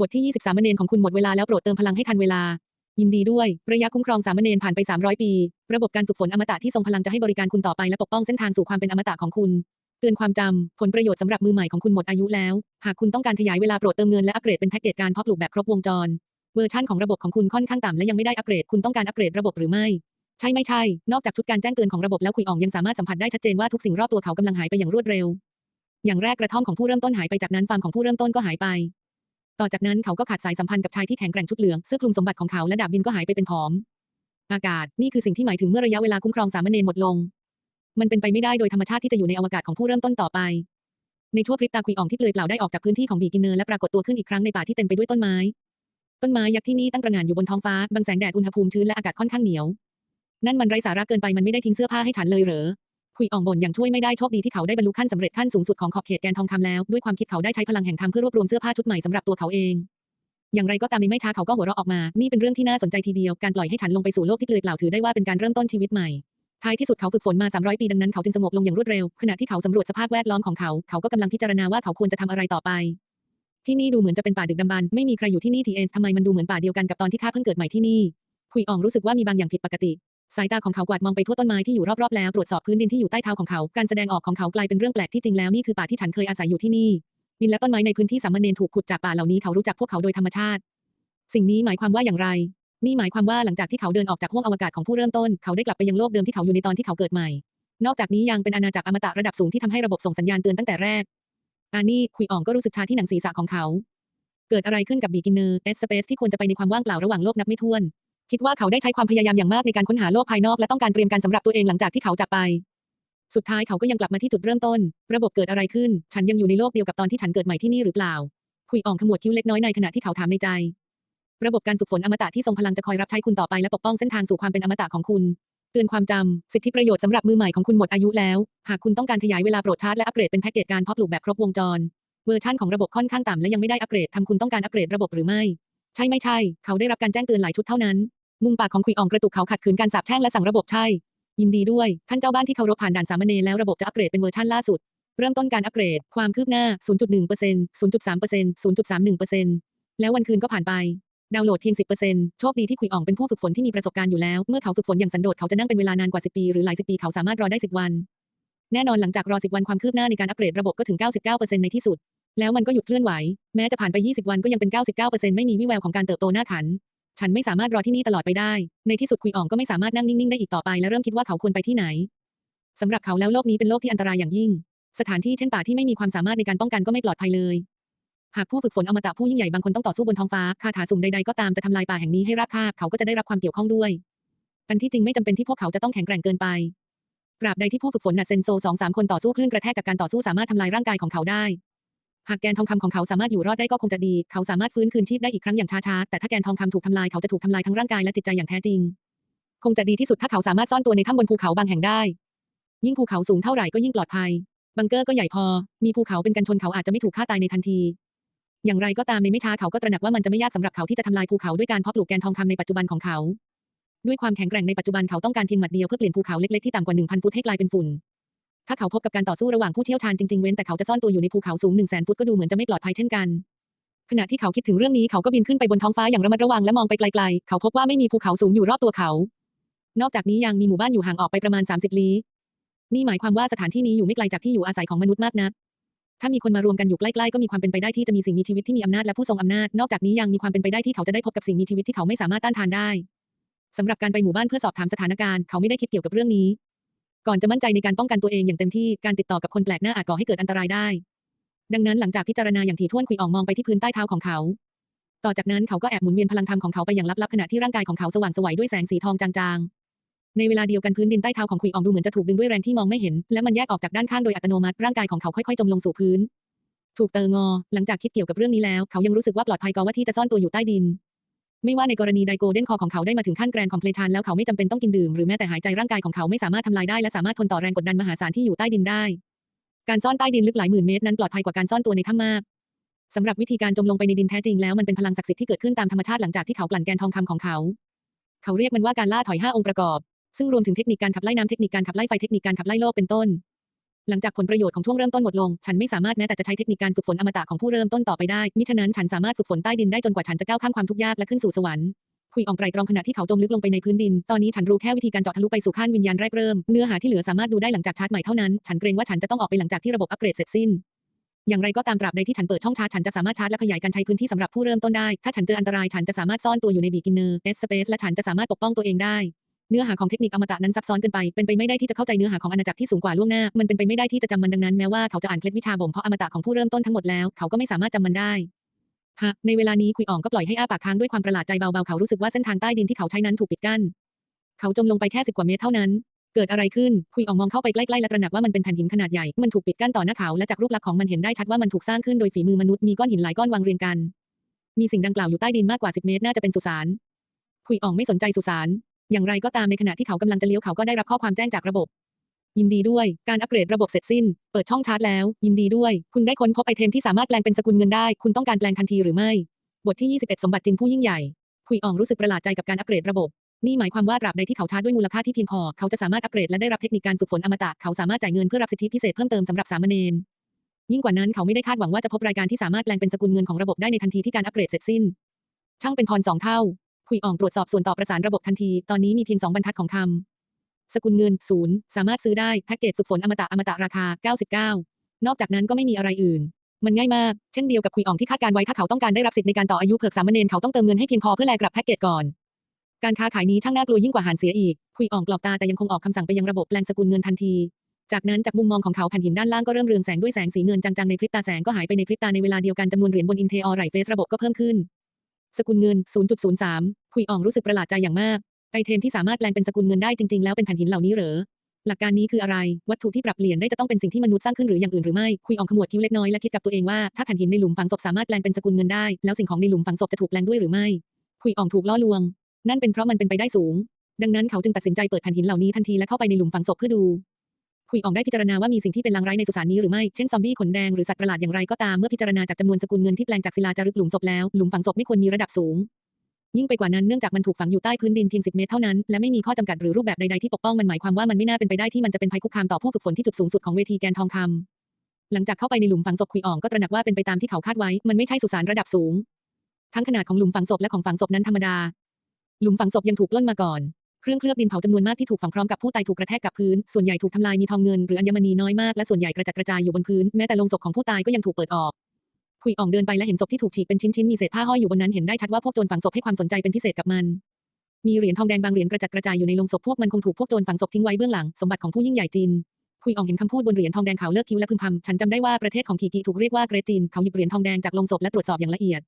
บทที่ 23สามเณรของคุณหมดเวลาแล้วโปรดเติมพลังให้ทันเวลา ยินดีด้วย ระยะคุ้มครองสามเณรผ่านไป 300 ปี ระบบการฝึกฝนอมตะที่ทรงพลังจะให้บริการคุณต่อไปและปกป้องเส้นทางสู่ความเป็นอมตะของคุณ เตือนความจำ ผลประโยชน์สำหรับมือใหม่ของคุณหมดอายุแล้ว หากคุณต้องการขยายเวลาโปรดเติมเงินและอัปเกรดเป็นแพ็กเกจการเพาะปลูกแบบครบวงจร เวอร์ชันของระบบของคุณค่อนข้างต่ำและยังไม่ได้อัปเกรด คุณต้องการอัปเกรดระบบหรือไม่ ใช่ไม่ใช่ นอกจากชุดการแจ้งเตือนของระบบแล้วคุยอ่องยังสามารถสัมผัสได้ชัดเจนว่าทุกสิ่งรอบตัวเขากำลังหายไปอย่างรวดเร็วอย่างแรกกระท่อมของผู้เริ่มต้นหายไปจากนั้นฟาร์มของผู้เริ่มต้นก็หายไป ต่อจากนั้นเขาก็ขาดสายสัมพันธ์กับชายที่แข็งแกร่งชุดเหลืองเสื้อคลุมสมบัติของเขาและดาบบินก็หายไปเป็นผอม อากาศนี่คือสิ่งที่หมายถึงเมื่อระยะเวลาคุ้มครองสามเณรหมดลง มันเป็นไปไม่ได้โดยธรรมชาติที่จะอยู่ในอวกาศของผู้เริ่มต้นต่อไป ในชั่วพริบตาคุยอ่องที่เปลือยเปล่าได้ออกจากพื้นที่ของบีกินเนอร์และปรากฏตัวขึ้นอีกครั้งในป่าที่เต็มไปด้วยต้นไม้ ต้นไม้ยักษ์ที่นี่ตั้งตระหง่านอยู่บนท้องฟ้าบังแสงแดดอุณหภูมิชื้นและอากาศค่อนข้างเหนียว นั่นมันไร้สาระเกินไปมันไม่ได้ทิ้งเสื้อผ้าให้ฉันเลยเหรอ คุยอ่องบ่นอย่างช่วยไม่ได้โชคดีที่เขาได้บรรลุขั้นสำเร็จขั้นสูงสุดของขอบเขตแกนทองคำแล้ว ด้วยความคิดเขาได้ใช้พลังแห่งธรรมเพื่อรวบรวมเสื้อผ้าชุดใหม่สำหรับตัวเขาเอง อย่างไรก็ตามในไม่ช้าเขาก็หัวเราะออกมา นี่เป็นเรื่องที่น่าสนใจทีเดียวการปล่อยให้ฉันลงไปสู่โลกที่เปลือยเปล่าถือได้ว่าเป็นการเริ่มต้นชีวิตใหม่ท้ายที่สุดเขาฝึกฝนมา 300 ปีดังนั้นเขาจึงสงบลงอย่างรวดเร็ว ขณะที่เขาสำรวจสภาพแวดล้อมของเขา เขาก็กำลังพิจารณาว่าเขาควรจะทำอะไรต่อไป ที่นี่ดูเหมือนจะเป็นป่าดึกดำบรรพ์ไม่มีใครอยู่ที่นี่ทีเอ็นทำไมมันดูเหมือนป่าเดียวกันกับตอนที่ข้าเพิ่งเกิดใหม่ที่นี่คุยอ่องรู้สึกว่ามีบางอย่างผิดปกติ สายตาของเขากวาดมองไปทั่วต้นไม้ที่อยู่รอบๆแล้วตรวจสอบพื้นดินที่อยู่ใต้เท้าของเขา การแสดงออกของเขากลายเป็นเรื่องแปลกที่จริงแล้วนี่คือป่าที่ฉันเคยอาศัยอยู่ที่นี่ดินและต้นไม้ในพื้นที่สามเณรถูกขุดจากป่าเหล่านี้เขารู้จักพวกเขาโดยธรรมชาติ สิ่งนี้หมายความว่าอย่างไร นี่หมายความว่าหลังจากที่เขาเดินออกจากห้วงอวกาศของผู้เริ่มต้น เขาได้กลับไปยังโลกเดิมที่เขาอยู่ในตอนที่เขาเกิดใหม่ นอกจากนี้ยังเป็นอาณาจักรอมตะระดับสูงที่ทำให้ระบบส่งสัญญาณเตือนตั้งแต่แรกอานี่คุยอ่องก็รู้สึกชาที่หนังศีรษะของเขา เกิดอะไรขึ้นกับบีกินเนอร์เอสเปซที่ควรจะไปในความว่างเปล่าระหว่างโลกนับไม่ถ้วน คิดว่าเขาได้ใช้ความพยายามอย่างมากในการค้นหาโลกภายนอกและต้องการเตรียมการสำหรับตัวเองหลังจากที่เขาจากไป สุดท้ายเขาก็ยังกลับมาที่จุดเริ่มต้น ระบบเกิดอะไรขึ้น ฉันยังอยู่ในโลกเดียวกับตอนที่ฉันเกิดใหม่ที่นี่หรือเปล่า คุยอ่องขมวดคิ้วเล็กน้อยในขณะที่เขาถามในใจ ระบบการฝึกฝนอมตะที่ทรงพลังจะคอยรับใช้คุณต่อไปและปกป้องเส้นทางสู่ความเป็นอมตะของคุณเตือนความจำ สิทธิประโยชน์สำหรับมือใหม่ของคุณหมดอายุแล้ว หากคุณต้องการขยายเวลาโปรดชาร์จและอัปเกรดเป็นแพ็กเกจการเพาะปลูกแบบครบวงจร เวอร์ชันของระบบค่อนข้างต่ำและยังไม่ได้อัปเกรดทำคุณต้องการอัปเกรดระบบหรือไม่ ใช่ไม่ใช่ เขาได้รับการแจ้งเตือนหลายชุดเท่านั้น มุมปากของคุยอ่องกระตุกเขาขัดขืนการสาปแช่งและสั่งระบบใช่ ยินดีด้วย ท่านเจ้าบ้านที่เคารพผ่านด่านสามเณรแล้วระบบจะอัปเกรดเป็นเวอร์ชันล่าสุด เริ่มต้นการอัปเกรด ความคืบหน้า 0.1% 0.3% 0.31%แล้ววันคืนก็ผ่านไป ดาวน์โหลดเพียง 10%โชคดีที่คุยอ่องเป็นผู้ฝึกฝนที่มีประสบการณ์อยู่แล้ว เมื่อเขาฝึกฝนอย่างสันโดษเขาจะนั่งเป็นเวลานานกว่า 10 ปีหรือหลายสิบปีเขาสามารถรอได้ 10 วัน แน่นอนหลังจากรอ 10 วันความคืบหน้าในการอัปเกรดระบบก็ถึง 99%ในที่สุด แล้วมันก็หยุดเคลื่อนไหว แม้จะผ่านไป 20 วันก็ยังเป็น 99%ไม่มีวี่แววของการเติบโตหน้าขัน ฉันไม่สามารถรอที่นี่ตลอดไปได้ ในที่สุดคุยอ่องก็ไม่สามารถนั่งนิ่งๆได้อีกต่อไปและเริ่มคิดว่าเขาควรไปที่ไหนสำหรับเขาแล้วโลกนี้เป็นโลกที่อันตรายอย่างยิ่ง สถานที่เช่นป่าที่ไม่มีความสามารถในการป้องกันก็ไม่ปลอดภัยเลย หากผู้ฝึกฝนอมตะผู้ยิ่งใหญ่บางคนต้องต่อสู้บนท้องฟ้าคาถาสุ่มใดๆก็ตามจะทำลายป่าแห่งนี้ให้ราบคาบเขาก็จะได้รับความเกี่ยวข้องด้วย อันที่จริงไม่จำเป็นที่พวกเขาจะต้องแข็งแกร่งเกินไปตราบใดที่ผู้ฝึกฝนนัดเซนโซสองสามคนต่อสู้คลื่นกระแทกจากการต่อสู้สามารถทำลายร่างกายของเขาได้ หากแกนทองคำของเขาสามารถอยู่รอดได้ก็คงจะดี เขาสามารถฟื้นคืนชีพได้อีกครั้งอย่างช้าๆ แต่ถ้าแกนทองคำถูกทำลายเขาจะถูกทำลายทั้งร่างกายและจิตใจอย่างแท้จริง คงจะดีที่สุดถ้าเขาสามารถซ่อนตัวในถ้ำบนภูเขาบางแห่งได้ ยิ่งภูเขาสูงเท่าไหร่ก็ยิ่งปลอดภัย บังเกอร์ก็ใหญ่พอ มีภูเขาเป็นกันชนเขาอาจจะไม่ถูกฆ่าตายในทันที อย่างไรก็ตามในไม่ช้าเขาก็ตระหนักว่ามันจะไม่ยากสำหรับเขาที่จะทำลายภูเขาด้วยการเพาะปลูกแกนทองคำในปัจจุบันของเขา ด้วยความแข็งแกร่งในปัจจุบันเขาต้องการเพียงหมัดเดียวเพื่อเปลี่ยนภูเขาเล็กๆที่ต่ำกว่า1,000ฟุตให้กลายเป็นฝุ่น ถ้าเขาพบกับการต่อสู้ระหว่างผู้เชี่ยวชาญจริงๆเว้นแต่เขาจะซ่อนตัวอยู่ในภูเขาสูง1 0 0 0 0แสนฟุตก็ดูเหมือนจะไม่ปลอดภัยเช่นกัน ขณะที่เขาคิดถึงเรื่องนี้เขาก็บินขึ้นไปบนท้องฟ้าอย่างระมัดระวังและมองไปไกลๆ เขาพบว่าไม่มีภูเขาสูงอยู่รอบตัวเขา นอกจากนี้ยังมีหมู่บ้านอยู่ห่างออกไปประมาณ 30 ลี้ นี่หมายความว่าสถานที่นี้อยู่ไม่ไกลจากที่อยู่อาศัยของมนุษย์มากนัก ถ้ามีคนมารวมกันอยู่ใกล้ๆก็มีความเป็นไปได้ที่จะมีสิ่งมีชีวิตที่มีอำนาจและผู้ทรงอำนาจ นอกจากนี้ยังมีความเป็นไปได้ที่เขาจะได้พบกับสิ่งมีชีวิตที่เขาไม่สามารถต้านทานได้สำหรับการไปหมู่บ้านเพื่อสอบถามสถานการณ์เขาไม่ได้คิดเกี่ยวกับเรื่องนี้ ก่อนจะมั่นใจในการป้องกันตัวเองอย่างเต็มที่ การติดต่อกับคนแปลกหน้าอาจก่อให้เกิดอันตรายได้ ดังนั้นหลังจากพิจารณาอย่างถี่ถ้วนคุยอ่องมองไปที่พื้นใต้เท้าของเขา ต่อจากนั้นเขาก็แอบหมุนเวียนพลังธรรมของเขาไปอย่างลับๆขณะที่ร่างกายของเขาสว่างไสวัยด้วยแสงสีทองจางๆ ในเวลาเดียวกันพื้นดินใต้เท้าของคุยอ่องดูเหมือนจะถูกดึงด้วยแรงที่มองไม่เห็น และมันแยกออกจากด้านข้างโดยอัตโนมัติร่างกายของเขาค่อยๆจมลงสู่พื้น ถูกเตงอ หลังจากคิดเกี่ยวกับเรื่องนี้แล้ว เขายังรู้สึกว่าปลอดภัยกว่าที่จะซ่อนตัวอยู่ใต้ดิน ไม่ว่าในกรณีไดโกเด้นคอของเขาได้มาถึงขั้นแกรนคอมเพลชันแล้วเขาไม่จำเป็นต้องกินดื่มหรือแม้แต่หายใจร่างกายของเขาไม่สามารถทำลายได้และสามารถทนต่อแรงกดดันมหาศาลที่อยู่ใต้ดินได้ การซ่อนใต้ดินลึกหลายหมื่นเมตรนั้นปลอดภัยกว่าการซ่อนตัวในถ้ำมากสำหรับวิธีการจมลงไปในดินแท้จริงแล้วมันเป็นพลังศักดิ์สิทธิ์ที่เกิดขึ้นตามธรรมชาติหลังจากที่เขากลั่นแกนทองคำของเขา เขาเรียกมันว่าการล่าถอยห้าองค์ประกอบ ซึ่งรวมถึงเทคนิคการขับไล่น้ำเทคนิคการขับไล่ไฟเทคนิคการขับไล่โลกเป็นต้น หลังจากผลประโยชน์ของช่วงเริ่มต้นหมดลง ฉันไม่สามารถแม้แต่จะใช้เทคนิคการฝึกฝนอมตะของผู้เริ่มต้นต่อไปได้ มิฉะนั้นฉันสามารถฝึกฝนใต้ดินได้จนกว่าฉันจะก้าวข้ามความทุกข์ยากและขึ้นสู่สวรรค์คุยอองไตรตรองขณะที่เขาจมลึกลงไปในพื้นดิน ตอนนี้ฉันรู้แค่วิธีการเจาะทะลุไปสู่ขั้นวิญญาณแรกเริ่ม เนื้อหาที่เหลือสามารถดูได้หลังจากชาร์จใหม่เท่านั้น ฉันเกรงว่าฉันจะต้องออกไปหลังจากที่ระบบอัปเกรดเสร็จสิ้น อย่างไรก็ตามตราบใดที่ฉันเปิดช่องชาร์จ ฉันจะสามารถชาร์จและขยายการใช้พื้นที่สำหรับผู้เริ่มต้นได้ ถ้าฉันเจออันตราย ฉันจะสามารถซ่อนตัวอยู่ใน beginner s space และฉันจะสามารถปกป้องตัวเองได้ เนื้อหาของเทคนิคอมตะนั้นซับซ้อนเกินไป เป็นไปไม่ได้ที่จะเข้าใจเนื้อหาของอาณาจักรที่สูงกว่าล่วงหน้า มันเป็นไปไม่ได้ที่จะจำมันดังนั้นแม้ว่าเขาจะอ่านเคล็ดวิชาบ่มเพาะอมตะของผู้เริ่มต้นทั้งหมดแล้ว เขาก็ไม่สามารถจำมันได้ฮะในเวลานี้คุยอ่องก็ปล่อยให้อ้าปากค้างด้วยความประหลาดใจเบาๆ เขารู้สึกว่าเส้นทางใต้ดินที่เขาใช้นั้นถูกปิดกั้น เขาจมลงไปแค่สิบกว่าเมตรเท่านั้น เกิดอะไรขึ้น คุยอ่องมองเข้าไปใกล้ๆ และตระหนักว่ามันเป็นแผ่นหินขนาดใหญ่ มันถูกปิดกั้นต่อหน้าเขา และจากรูปลักษณ์ของมันเห็นได้ชัดว่ามันถูกสร้างขึ้นโดยฝีมือมนุษย์ มีก้อนหินหลายก้อนวางเรียงกัน มีสิ่งดังกล่าวอยู่ใต้ดินมากกว่าสิบเมตร น่าจะเป็นสุสาน คุยอ่องไม่สนใจสุสาน อย่างไรก็ตามในขณะที่เขากำลังจะเลี้ยวเขาก็ได้รับข้อความแจ้งจากระบบ ยินดีด้วย การอัปเกรดระบบเสร็จสิ้น เปิดช่องชาร์จแล้ว ยินดีด้วย คุณได้ค้นพบไอเทมที่สามารถแปลงเป็นสกุลเงินได้ คุณต้องการแปลงทันทีหรือไม่ บทที่ 21 สมบัติจินผู้ยิ่งใหญ่คุยอ่องรู้สึกประหลาดใจกับการอัปเกรดระบบ นี่หมายความว่าตราบใดที่เขาชาร์จด้วยมูลค่าที่เพียงพอ เขาจะสามารถอัปเกรดและได้รับเทคนิคการฝึกฝนอมตะ เขาสามารถจ่ายเงินเพื่อรับสิทธิพิเศษเพิ่มเติมสำหรับสามเณรยิ่งกว่านั้นเขาไม่ได้คาดหวังว่าจะพบรายการที่สามารถแปลงเป็นสกุลเงินของระบบได้ในทันทีที่การอัปเกรดเสร็จสิ้น ช่างเป็นพรสองเท่า คุยอ่องตรวจสอบส่วนต่อประสานระบบทันที ตอนนี้มีเพียงสองบรรทัดของคำ สกุลเงินศูนย์สามารถซื้อได้แพ็กเกจฝึกฝนอมตะอมตะราคา 99 นอกจากนั้นก็ไม่มีอะไรอื่น มันง่ายมาก เช่นเดียวกับคุยอ่องที่คาดการไว้ถ้าเขาต้องการได้รับสิทธิ์ในการต่ออายุเพิกสามเณรเขาต้องเติมเงินให้เพียงพอเพื่อแลกกลับแพ็กเกจก่อน การค้าขายนี้ช่างน่ากลัวยิ่งกว่าหารเสียอีก คุยอ่องกรอกตาแต่ยังคงออกคำสั่งไปยังระบบแปลงสกุลเงินทันที จากนั้นจากมุมมองของเขาแผ่นหินด้านล่างก็เริ่มเรืองแสงด้วยแสงสีเงินจางๆในพริบตาแสงก็หายไปในพริบตาในเวลาเดียวกันจำนวนเหรียญบนอินเทอร์ไรเฟสระบบก็เพิ่มขึ้น สกุลเงิน 0.03 คุยอ่องรู้สึกประหลาดใจอย่างมาก ไอเทมที่สามารถแปลงเป็นสกุลเงินได้จริงๆ แล้วเป็นแผ่นหินเหล่านี้เหรอ หลักการนี้คืออะไร วัตถุที่ปรับเปลี่ยนได้จะต้องเป็นสิ่งที่มนุษย์สร้างขึ้นหรืออย่างอื่นหรือไม่ คุยอ่องขมวดคิ้วเล็กน้อยและคิดกับตัวเองว่าถ้าแผ่นหินในหลุมฝังศพสามารถแปลงเป็นสกุลเงินได้ แล้วสิ่งของในหลุมฝังศพจะถูกแปลงด้วยหรือไม่ คุยอ่องถูกล่อลวง นั่นเป็นเพราะมันเป็นไปได้สูง ดังนั้นเขาจึงตัดสินใจเปิดแผ่นหินเหล่านี้ทันทีและเข้าไปในหลุมฝังศพเพื่อดู คุยอ่องได้พิจารณาว่ามีสิ่งที่เป็นลางร้ายในสุสานนี้หรือไม่ เช่นซอมบี้ขนแดงหรือสัตว์ประหลาดอย่างไรก็ตามเมื่อพิจารณาจากจำนวนสกุลเงินที่แปลงจากศิลาจารึกหลุมศพแล้วหลุมฝังศพไม่ควรมีระดับสูง ยิ่งไปกว่านั้นเนื่องจากมันถูกฝังอยู่ใต้พื้นดินเพียง 10 เมตรเท่านั้น และไม่มีข้อจำกัดหรือรูปแบบใดๆที่ปกป้องมันหมายความว่ามันไม่น่าเป็นไปได้ที่มันจะเป็นภัยคุกคามต่อผู้ฝึกฝนที่จุดสูงสุดของเวทีแกนทองคำหลังจากเข้าไปในหลุมฝังศพคุยอ่องก็ตระหนักว่าเป็นไปตามที่เขาคาดไว้ มันไม่ใช่สุสานระดับสูง ทั้งขนาดของหลุมฝังศพและของฝังศพนั้นธรรมดา หลุมฝังศพยังถูกล้นมาก่อน เครื่องเคลือบดินเผาจำนวนมากที่ถูกฝังพร้อมกับผู้ตายถูกกระแทกกับพื้น ส่วนใหญ่ถูกทำลายมีทองเงินหรืออัญมณีน้อยมากและส่วนใหญ่กระจัดกระจายอยู่บนพื้นแม้แต่โลงศพของผู้ตายก็ยังถูกเปิดออกคุยอ่องเดินไปและเห็นศพที่ถูกฉีกเป็นชิ้นๆมีเศษผ้าห้อยอยู่บนนั้นเห็นได้ชัดว่าพวกโจรฝังศพให้ความสนใจเป็นพิเศษกับมันมีเหรียญทองแดงบางเหรียญกระจัดกระจายอยู่ในโลงศพพวกมันคงถูกพวกโจรฝังศพทิ้งไว้เบื้องหลังสมบัติของผู้ยิ่งใหญ่จีนคุยอ่องเห็นคำพูดบนเหรียญทองแดงเขาเลิกคิ้วและพึมพำฉันจำได้ว่าประเทศของขีกิถูกเรียกว่าเกรจีนเขาหยิบเหรียญทองแดงจากโลงศพและตรวจสอบอย่างละเอียด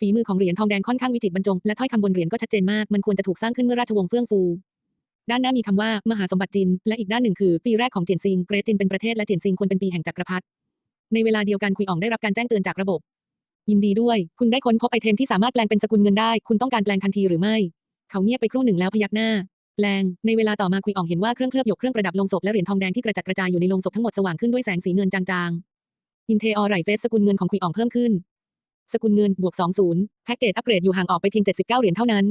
ฝีมือของเหรียญทองแดงค่อนข้างวิจิตรบรรจง และถ้อยคำบนเหรียญก็ชัดเจนมาก มันควรจะถูกสร้างขึ้นเมื่อราชวงศ์เฟื่องฟู ด้านหน้ามีคำว่ามหาสมบัติจินและอีกด้านหนึ่งคือ ปีแรกของเจียนซิง เกรดจินเป็นประเทศและเจียนซิงควรเป็นปีแห่งจักรพรรดิ ในเวลาเดียวกันคุยอ่องได้รับการแจ้งเตือนจากระบบ ยินดีด้วย คุณได้ค้นพบไอเทมที่สามารถแปลงเป็นสกุลเงินได้ คุณต้องการแปลงทันทีหรือไม่ เขาเงียบไปครู่หนึ่งแล้วพยักหน้า แปลง ในเวลาต่อมาคุยอ่องเห็นว่าเครื่องเคลือบหยกเครื่องประดับลงศพและเหรียญทองแดงที่กระจัดกระจายอยู่ในลงศพทั้งหมดสว่างขึ้นด้วยแสงสีเงินจางๆอินเทอไรเฟสสกุลเงินของคุยอ่องเพิ่มขึ้น สกุลเงินบวก20แพ็กเกจอัปเกรดอยู่ห่างออกไปเพียง 79 เหรียญเท่านั้น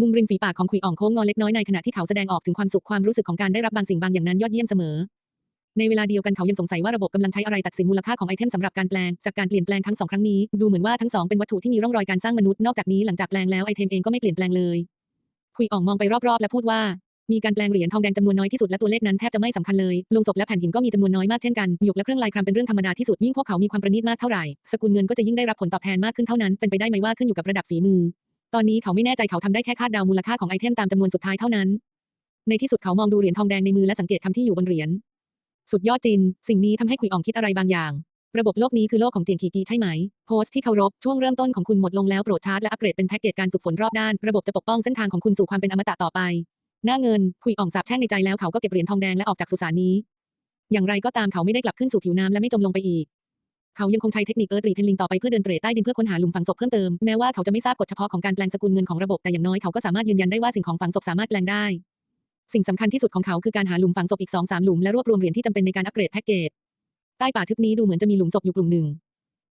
มุมริมฝีปากของคุยอ่องโค้งงอเล็กน้อยในขณะที่เขาแสดงออกถึงความสุขความรู้สึกของการได้รับบางสิ่งบางอย่างนั้นยอดเยี่ยมเสมอ ในเวลาเดียวกันเขายังสงสัยว่าระบบกำลังใช้อะไรตัดสินมูลค่าของไอเทมสำหรับการแปลง จากการเปลี่ยนแปลงทั้งสองครั้งนี้ดูเหมือนว่าทั้งสองเป็นวัตถุที่มีร่องรอยการสร้างมนุษย์นอกจากนี้หลังจากแปลงแล้วไอเทมเองก็ไม่เปลี่ยนแปลงเลยคุยอ่องมองไปรอบๆ และพูดว่า มีการแปลงเหรียญทองแดงจำนวนน้อยที่สุดและตัวเลขนั้นแทบจะไม่สำคัญเลยลงศพและแผ่นหินก็มีจำนวนน้อยมากเช่นกันหยกและเครื่องลายครามเป็นเรื่องธรรมดาที่สุดยิ่งพวกเขามีความประณีตมากเท่าไหร่สกุลเงินก็จะยิ่งได้รับผลตอบแทนมากขึ้นเท่านั้นเป็นไปได้ไหมว่าขึ้นอยู่กับระดับฝีมือ ตอนนี้เขาไม่แน่ใจเขาทำได้แค่คาดเดามูลค่าของไอเทมตามจำนวนสุดท้ายเท่านั้น ในที่สุดเขามองดูเหรียญทองแดงในมือและสังเกตคำที่อยู่บนเหรียญสุดยอดจิน สิ่งนี้ทำให้คุยอ่องคิดอะไรบางอย่าง ระบบโลกนี้คือโลกของเจียนขีกีใช่ไหม โพสต์ที่เคารพ ช่วงเริ่มต้นของคุณหมดลงแล้วโปรดชาร์จและอัปเกรดเป็นแพ็กเกจการฝึกฝนรอบด้าน ระบบจะปกป้องเส้นทางของคุณสู่ความเป็นอมตะต่อไป หน้าเงินคุยอ่องสาบแช่งในใจแล้วเขาก็เก็บเหรียญทองแดงและออกจากสุสานนี้ อย่างไรก็ตามเขาไม่ได้กลับขึ้นสู่ผิวน้ำและไม่จมลงไปอีก เขายังคงใช้เทคนิคเอิร์ธรีเพนลิงต่อไปเพื่อเดินเตร่ใต้ดินเพื่อค้นหาหลุมฝังศพเพิ่มเติมแม้ว่าเขาจะไม่ทราบกฎเฉพาะของการแปลงสกุลเงินของระบบแต่อย่างน้อยเขาก็สามารถยืนยันได้ว่าสิ่งของฝังศพสามารถแปลงได้ สิ่งสำคัญที่สุดของเขาคือการหาหลุมฝังศพอีกสองสามหลุมและรวบรวมเหรียญที่จำเป็นในการอัปเกรดแพ็กเกจใต้ป่าทึบนี้ดูเหมือนจะมีหลุมศพอยู่กลุ่มหนึ่ง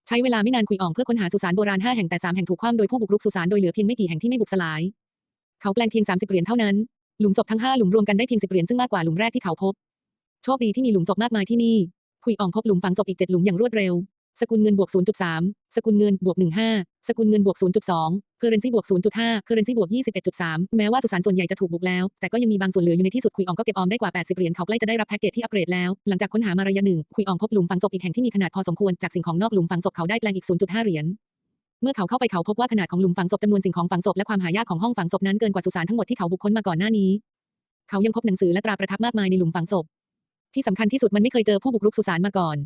ใช้เวลาไม่นานคุยอ่องเพื่อค้นหาสุสานโบราณห้าแห่งแต่สามแห่งถูกคว่ำโดยผู้บุกรุกสุสานโดยเหลือเพียงไม่กี่แห่งที่ไม่บุกสลาย เขาแปลงเพียง30เหรียญเท่านั้น หลุมศพทั้งห้าหลุมรวมกันได้เพียง10เหรียญซึ่งมากกว่าหลุมแรกที่เขาพบ โชคดีที่มีหลุมศพมากมายที่นี่คุยอ่องพบหลุมฝังศพอีกเจ็ดหลุมอย่างรวดเร็ว สกุลเงินบวก 0.3 สกุลเงินบวก 15 สกุลเงินบวก 0.2เคอร์เรนซีบวก 0.5เคอร์เรนซีบวก 21.3 แม้ว่าสุสานส่วนใหญ่จะถูกบุกแล้ว แต่ก็ยังมีบางส่วนเหลืออยู่ในที่สุดคุยอ่องก็เก็บออมได้กว่า 80 เหรียญเขาใกล้จะได้รับแพ็กเกจที่อัปเกรดแล้ว หลังจากค้นหามาระยะหนึ่งคุยอ่องพบหลุมฝังศพอีกแห่งที่มีขนาดพอสมควรจากสิ่งของนอกหลุมฝังศพเขาได้แปลงอีก 0.5 เหรียญ เมื่อเขาเข้าไปเขาพบว่าขนาดของหลุมฝังศพจำนวนสิ่งของฝังศพและความหายากของห้องฝังศพนั้นเกินกว่าสุสานทั้งหมดที่เขาบุกค้นมาก่อนหน้านี้ เขายังพบหนังสือและตราประทับมากมายในหลุมฝังศพ ที่สำคัญที่สุดมันไม่เคยเจอผู้บุกรุกสุสานมาก่อน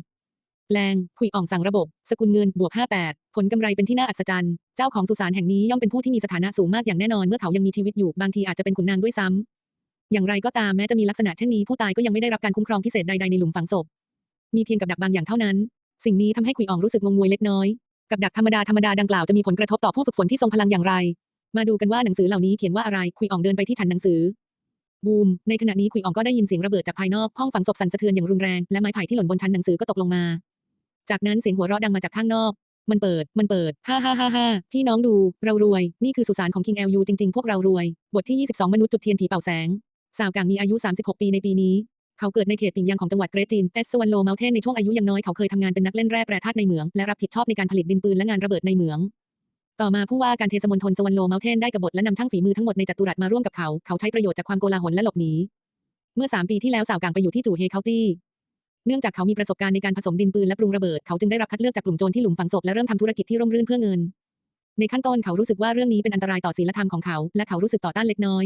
แรงคุยอ่องสั่งระบบ สกุลเงินบวก 58 ผลกำไรเป็นที่น่าอัศจรรย์ เจ้าของสุสานแห่งนี้ย่อมเป็นผู้ที่มีสถานะสูงมากอย่างแน่นอนเมื่อเขายังมีชีวิตอยู่บางทีอาจจะเป็นขุนนางด้วยซ้ำอย่างไรก็ตามแม้จะมีลักษณะเช่นนี้ผู้ตายก็ยังไม่ได้รับการคุ้มครองพิเศษใดๆในหลุมฝังศพมีเพียงกับดักบางอย่างเท่านั้น สิ่งนี้ทำให้คุยอ่องรู้สึกงงงวยเล็กน้อย กับดักธรรมดาธรรมดาดังกล่าวจะมีผลกระทบต่อผู้ฝึกฝนที่ทรงพลังอย่างไร มาดูกันว่าหนังสือเหล่านี้เขียนว่าอะไรคุยอ่องเดินไปที่ชั้นหนังสือบูม ในขณะนี้คุยอ่องก็ได้ยินเสียงระเบิดจากภายนอกห้องฝังศพสั่นสะเทือนอย่างรุนแรงและไม้ไผ่ที่หล่นบนชั้นหนังสือก็ตกลงมา จากนั้นเสียงหัวเราะดังมาจากข้างนอก มันเปิด มันเปิด ฮ่าฮ่าฮ่าฮ่าพี่น้องดู เรารวย นี่คือสุสานของคิง LU จริงๆ พวกเรารวย บทที่ 22 มนุษย์จุดเทียนผีเป่าแสง สาวกางมีอายุ 36 ปีในปีนี้ เขาเกิดในเขตปิงยังของจังหวัดเกรจินเอสสวันโลเมลเทนในช่วงอายุยังน้อยเขาเคยทำงานเป็นนักเล่นแร่แปรธาตุในเหมือง และรับผิดชอบในการผลิตดินปืนและงานระเบิดในเหมือง ต่อมาผู้ว่าการเทศมนตรสวันโลเมลเทนได้กบฏและนำช่างฝีมือทั้งหมดในจัตุรัสมาร่วมกับเขา เขาใช้ประโยชน์จากความโกลาหลและหลบหนี เมื่อ 3 ปีที่แล้วสาวกางไปอยู่ที่จู่เฮเคาตี้เนื่องจากเขามีประสบการณ์ในการผสมดินปืนและปรุงระเบิด เขาจึงได้รับคัดเลือกจากกลุ่มโจรที่หลุมฝังศพและเริ่มทำธุรกิจที่ร่มรื่นเพื่อเงิน ในขั้นต้นเขารู้สึกว่าเรื่องนี้เป็นอันตรายต่อศีลธรรมของเขา และเขารู้สึกต่อต้านเล็กน้อย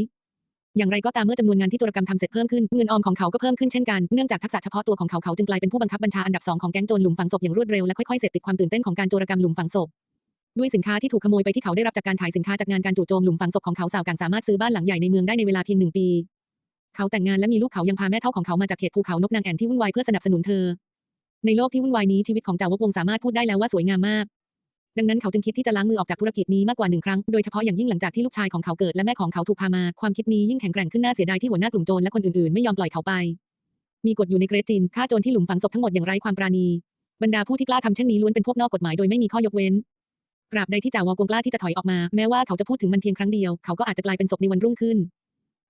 อย่างไรก็ตามเมื่อจำนวนงานที่ตุรกรรมทำเสร็จเพิ่มขึ้น เงินออมของเขาก็เพิ่มขึ้นเช่นกัน เนื่องจากทักษะเฉพาะตัวของเขาเขาจึงกลายเป็นผู้บังคับบัญชาอันดับสองของแก๊งโจรหลุมฝังศพอย่างรวดเร็วและค่อยๆเสพติดความตื่นเต้นของการโจรกรรมหลุมฝังศพด้วยสินค้าที่ถูกขโมยไปที่เขาได้รับจากการขายสินค้าจากงานการจู่โจมหลุมฝังศพของเขาสาวกางสามารถซื้อบ้านหลังใหญ่ในเมืองได้ในเวลาเพียงหนึ่งปี เขาแต่งงานและมีลูกเขายังพาแม่เท่าของเขามาจากเขตภูเขานกนางแอ่นที่วุ่นวายเพื่อสนับสนุนเธอ ในโลกที่วุ่นวายนี้ชีวิตของจาวกวงสามารถพูดได้แล้วว่าสวยงามมาก ดังนั้นเขาจึงคิดที่จะล้างมือออกจากธุรกิจนี้มากกว่าหนึ่งครั้ง โดยเฉพาะอย่างยิ่งหลังจากที่ลูกชายของเขาเกิดและแม่ของเขาถูกพามา ความคิดนี้ยิ่งแข็งแกร่งขึ้นน่าเสียดายที่หัวหน้ากลุ่มโจรและคนอื่นๆไม่ยอมปล่อยเขาไป มีกฎอยู่ในเกรดจีนฆ่าโจรที่หลุมฝังศพทั้งหมดอย่างไร้ความปราณี บรรดาผู้ที่กล้าทำเช่นนี้ล้วนเป็นพวกนอกกฎหมายโดยไม่มีข้อยกเว้นตราบใดที่จ่าวอกวงกล้าที่จะถอยออกมา แม้ว่าเขาจะพูดถึงมันเพียงครั้งเดียว เขาก็อาจจะกลายเป็นศพในวันรุ่งขึ้น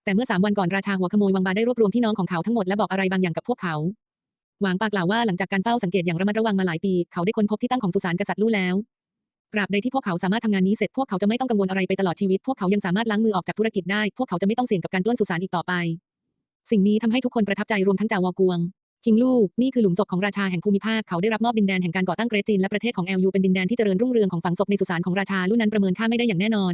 แต่เมื่อสามวันก่อนราชาหัวขโมยวังบาได้รวบรวมพี่น้องของเขาทั้งหมดและบอกอะไรบางอย่างกับพวกเขาหวางปากกล่าวว่าหลังจากการเฝ้าสังเกตอย่างระมัดระวังมาหลายปี เขาได้ค้นพบที่ตั้งของสุสานกษัตริย์ลู่แล้ว ตราบใดที่พวกเขาสามารถทำงานนี้เสร็จพวกเขาจะไม่ต้องกังวลอะไรไปตลอดชีวิต พวกเขายังสามารถล้างมือออกจากธุรกิจได้ พวกเขาจะไม่ต้องเสี่ยงกับการปล้นสุสานอีกต่อไป สิ่งนี้ทำให้ทุกคนประทับใจรวมทั้งจาวอกวงคิงลู่นี่คือหลุมศพของราชาแห่งภูมิภาค เขาได้รับมอบดินแดนแห่งการก่อตั้งเกรดจีนและประเทศของ LU เป็นดินแดนที่เจริญรุ่งเรืองของฝังศพในสุสานของราชาลู่นั้นประเมินค่าไม่ได้อย่างแน่นอน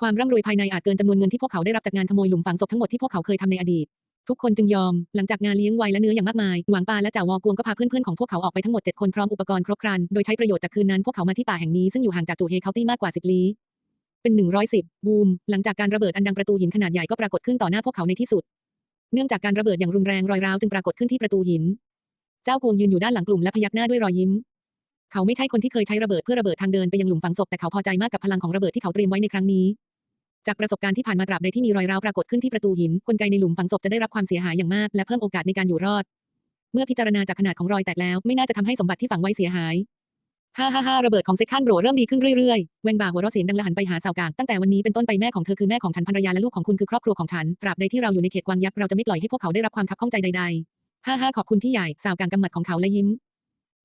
ความร่ำรวยภายในอาจเกินจำนวนเงินที่พวกเขาได้รับจากงานขโมยหลุมฝังศพทั้งหมดที่พวกเขาเคยทำในอดีต ทุกคนจึงยอม หลังจากงานเลี้ยงไวและเนื้ออย่างมากมาย หวางปาและจ่าวอกวงก็พาเพื่อนๆของพวกเขาออกไปทั้งหมด 7 คนพร้อมอุปกรณ์ครบครัน โดยใช้ประโยชน์จากคืนนั้นพวกเขามาที่ป่าแห่งนี้ซึ่งอยู่ห่างจากจูเฮเคาตี้มากกว่า 10 ลี้ เป็น 110 บูม หลังจากการระเบิดอันดังประตูหินขนาดใหญ่ก็ปรากฏขึ้นต่อหน้าพวกเขาในที่สุด เนื่องจากการระเบิดอย่างรุนแรงรอยร้าวจึงปรากฏขึ้นที่ประตูหิน เจ้ากวงยืนอยู่ด้านหลังกลุ่มและพยักหน้าด้วยรอยยิ้ม เขาไม่ใช่คนที่เคยใช้ระเบิดเพื่อระเบิดทางเดินไปยังหลุมฝังศพแต่เขาพอใจมากกับพลังของระเบิดที่เขาเตรียมไว้ในครั้งนี้ จากประสบการณ์ที่ผ่านมาตราบใดที่มีรอยร้าวปรากฏขึ้นที่ประตูหิน กลไกในหลุมฝังศพจะได้รับความเสียหายอย่างมาก และเพิ่มโอกาสในการอยู่รอด เมื่อพิจารณาจากขนาดของรอยแตกแล้ว ไม่น่าจะทำให้สมบัติที่ฝังไว้เสียหายฮ่าฮ่าฮ่าระเบิดของเซคันโบรเริ่มดีขึ้นเรื่อยๆ แวงบ่าหัวเราะเสียงดังละหันไปหาสาวกางตั้งแต่วันนี้เป็นต้นไปแม่ของเธอคือแม่ของฉันภรรยาและลูกของคุณคือครอบครัวของฉันตราบใดที่เราอยู่ในเขตกวางยักษ์เราจะไม่ปล่อยให้พวกเขาได้รับความคับข้องใจใดๆฮ่าฮ่าขอบคุณพี่ใหญ่สาวกางกำหมัดของเขาและยิ้ม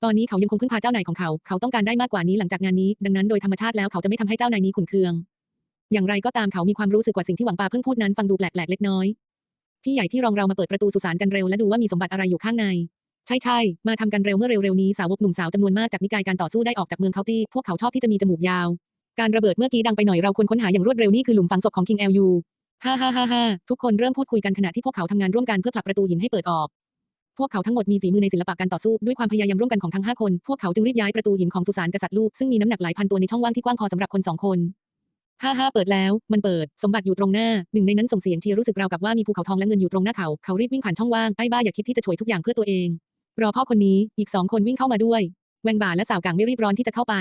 ตอนนี้เขายังคงพึ่งพาเจ้านายของเขา เขาต้องการได้มากกว่านี้หลังจากงานนี้ ดังนั้นโดยธรรมชาติแล้วเขาจะไม่ทำให้เจ้านายนี้ขุนเคือง อย่างไรก็ตามเขามีความรู้สึกว่าสิ่งที่หวังปาเพิ่งพูดนั้นฟังดูแปลกๆเล็กน้อย พี่ใหญ่พี่รองเรามาเปิดประตูสุสานกันเร็วและดูว่ามีสมบัติอะไรอยู่ข้างใน ใช่ใช่มาทำกันเร็วเมื่อเร็วๆนี้สาวกหนุ่มสาวจำนวนมากจากนิกายการต่อสู้ได้ออกจากเมืองเคาตี้พวกเขาชอบที่จะมีจมูกยาว การระเบิดเมื่อกี้ดังไปหน่อยเราควรค้นหาอย่างรวดเร็วนี่คือหลุมฝังศพของ King LU ฮ่าฮ่าฮ่าฮ่าทุกคนเริ่มพูดคุยกันขณะที่พวกเขาทำงานร่วมกันเพื่อผลักประตูหินให้เปิดออก พวกเขาทั้งหมดมีฝีมือในศิลปะการต่อสู้ด้วยความพยายามร่วมกันของทั้งห้าคน พวกเขาจึงรีบย้ายประตูหินของสุสานกษัตริย์ลูกซึ่งมีน้ำหนักหลายพันตัวในช่องว่างที่กว้างพอสำหรับคนสองคน ฮ่าฮ่าเปิดแล้ว มันเปิด สมบัติอยู่ตรงหน้า หนึ่งในนั้นส่งเสียงเชียร์รู้สึกราวกับว่ามีภูเขาทองและเงินอยู่ตรงหน้าเขา เขารีบวิ่งผ่านช่องว่าง ไอ้บ้าอย่าคิดที่จะช่วยทุกอย่างเพื่อตัวเอง รอพ่อคนนี้ อีกสองคนวิ่งเข้ามาด้วย แวงบ่าและสาวกางไม่รีบร้อนที่จะเข้าไป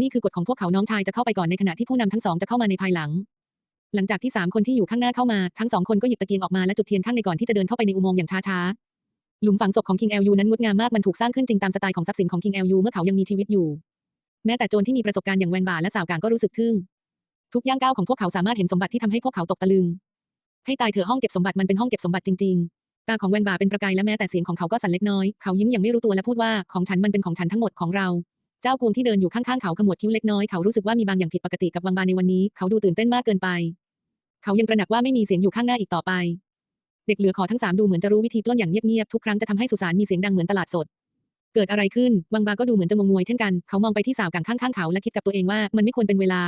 นี่คือกฎของพวกเขาน้องชายจะเข้าไปก่อนในขณะที่ผู้นำทั้งสองจะเข้ามาในภายหลัง หลังจากที่สามคนที่อยู่ข้างหน้าเข้ามา ทั้งสองคนก็หยิบตะเกียงออกมาและจุดเทียนข้างในก่อนที่จะเดินเข้าไปในอุโมงค์อย่างช้าๆ หลุมฝังศพของ King LU นั้นงดงามมาก มันถูกสร้างขึ้นจริงตามสไตล์ของทรัพย์สินของ King LU เมื่อเขายังมีชีวิตอยู่ แม้แต่โจรที่มีประสบการณ์อย่างแวงบ่าและสาวกางก็รู้สึกทึ่ง ทุกย่างก้าวของพวกเขาสามารถเห็นสมบัติที่ทำให้พวกเขาตกตะลึง ให้ตายเถอะห้องเก็บสมบัติมันเป็นห้องเก็บสมบัติจริง ๆ ตาของแวงบาเป็นประกายและแม้แต่เสียงของเขาก็สั่นเล็กน้อย เขายิ้มอย่างไม่รู้ตัวและพูดว่าของฉันมันเป็นของฉันทั้งหมดของเรา เจ้ากวงที่เดินอยู่ข้างๆเขาขมวดคิ้วเล็กน้อย เขารู้สึกว่ามีบางอย่างผิดปกติกับวังบาในวันนี้ เขาดูตื่นเต้นมากเกินไป เขายังตระหนักว่าไม่มีเสียงอยู่ข้างหน้าอีกต่อไป เด็กเหลือขอทั้งสามดูเหมือนจะรู้วิธีปล้นอย่างเงียบๆทุกครั้งจะทำให้สุสานมีเสียงดังเหมือนตลาดสดเกิดอะไรขึ้น วังบาก็ดูเหมือนจะงงงวยเช่นกัน เขามองไปที่สาวกลางข้างๆเขาและคิดกับตัวเองว่ามันไม่ควรเป็นเวลา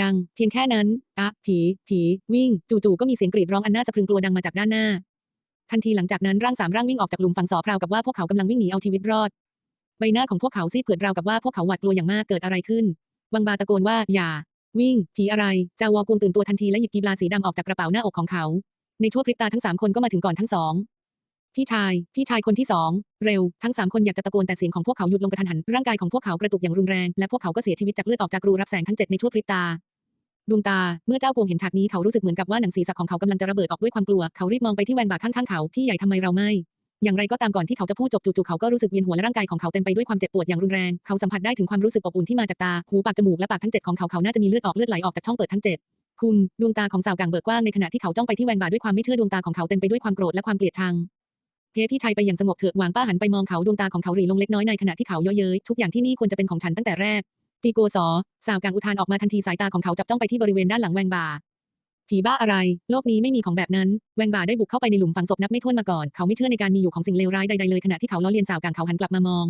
ยัง เพียงแค่นั้น อะผี ผี วิ่ง จู่ๆก็มีเสียงกรีดร้องอันน่าสะพรึงกลัวดังมาจากด้านหน้า ทันทีหลังจากนั้นร่างสามร่างวิ่งออกจากหลุมฝังศพราวกับว่าพวกเขากำลังวิ่งหนีเอาชีวิตรอด ใบหน้าของพวกเขาซีดเผือดราวกับว่าพวกเขาหวาดกลัวอย่างมากเกิดอะไรขึ้น วังบาตะโกนว่าอย่า วิ่ง ผีอะไร จาวอกวงตื่นตัวทันทีและหยิบกีบลาสีดำออกจากกระเป๋าหน้าอกของเขา ในชั่วพริบตาทั้งสามคนก็มาถึงก่อนทั้งสอง พี่ชาย พี่ชายคนที่สอง เร็ว ทั้งสามคนอยากจะตะโกนแต่เสียงของพวกเขาหยุดลงกระทันหัน ร่างกายของพวกเขากระตุกอย่างรุนแรง และพวกเขาก็เสียชีวิตจากเลือดออกจากรูรับแสงทั้งเจ็ดในชั่วพริบตา ดวงตา เมื่อเจ้ากวงเห็นฉากนี้เขารู้สึกเหมือนกับว่าหนังศีรษะของเขากำลังจะระเบิดออกด้วยความกลัว เขารีบมองไปที่แวงบาข้างๆเขา พี่ใหญ่ทำไมเราไม่ อย่างไรก็ตามก่อนที่เขาจะพูดจบจู่ๆเขาก็รู้สึกเวียนหัวและร่างกายของเขาเต็มไปด้วยความเจ็บปวดอย่างรุนแรง เขาสัมผัสได้ถึงความรู้สึกอบอุ่นที่มาจากตา หู ปาก จมูก และปากทั้งเจ็ดของเขาเขาน่าจะมีเลือดออกเลือดไหลออกจากช่องเปิดทั้งเจ็ดคุณดวงตาของสาวกลางเบิกกว้างในขณะที่เขาจ้องไปที่แวงบาด้วยความไม่เชื่อดวงตาของเขาเต็มไปด้วยความโกรธและความเกลียดชัง เฮ้พี่ชายไปอย่างสงบเถอะหวางป้าหันไปมองเขาดวงตาของเขาหรี่ลงเล็กน้อยในขณะที่เขาเย้ยเย้ยทุกอย่างที่นี่ควรจะเป็นของฉันตั้งแต่แรกจีโกซอสาวกลางอุทานออกมาทันทีสายตาของเขาจับจ้องไปที่บริเวณด้านหลังแวงบาผีบ้าอะไร โลกนี้ไม่มีของแบบนั้น แวงบาได้บุกเข้าไปในหลุมฝังศพนับไม่ถ้วนมาก่อน เขาไม่เชื่อในการมีอยู่ของสิ่งเลวร้ายใดๆเลยขณะที่เขาล้อเลียนสาวกลางเขาหันกลับมามอง